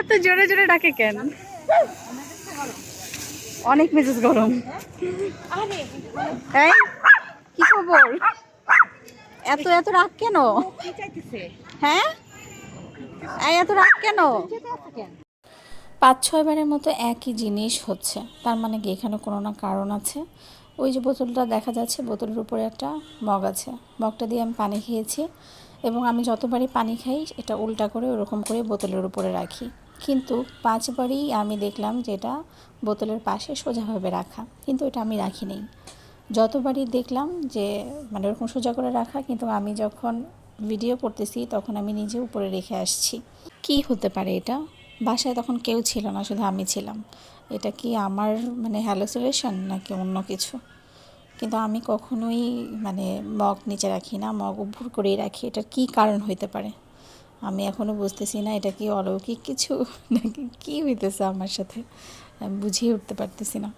এত জোরে জোরে ডাকে কেন? অনেক মেজাজ গরম। কি খবর? এত এত রাগ কেন? হ্যাঁ? এত রাগ কেন? পাঁচ ছয়বারের মতো একই জিনিস হচ্ছে। তার মানে কি এখানে কোনো না কারণ আছে? ওই যে বোতলটা দেখা যাচ্ছে, বোতলের উপরে একটা মগ আছে। মগটা দিয়ে আমি পানি খেয়েছি। এবং আমি যতবারই পানি খাই, এটা উল্টা করে ওরকম করে বোতলের উপরে রাখি। কিন্তু পাঁচবারই আমি দেখলাম যে এটা বোতলের পাশে সোজাভাবে রাখা, কিন্তু এটা আমি রাখি নেই। যতবারই দেখলাম যে মানে ওরকম সোজা করে রাখা, কিন্তু আমি যখন ভিডিও করতেছি, তখন আমি নিজে উপরে রেখে আসছি। কি হতে পারে এটা? বাসায় তখন কেউ ছিল না, শুধু আমি ছিলাম। এটা কি আমার মানে হ্যালোসিলেশন নাকি অন্য কিছু? কিন্তু আমি কখনোই মানে মগ নিচে রাখি না, মগ উপর করেই রাখি। এটার কি কারণ হইতে পারে? আমি এখনও বুঝতেছি না এটা কি অলৌকিক কিছু? নাকি কী হইতেছে আমার সাথে? বুঝিয়ে উঠতে পারতেছি না।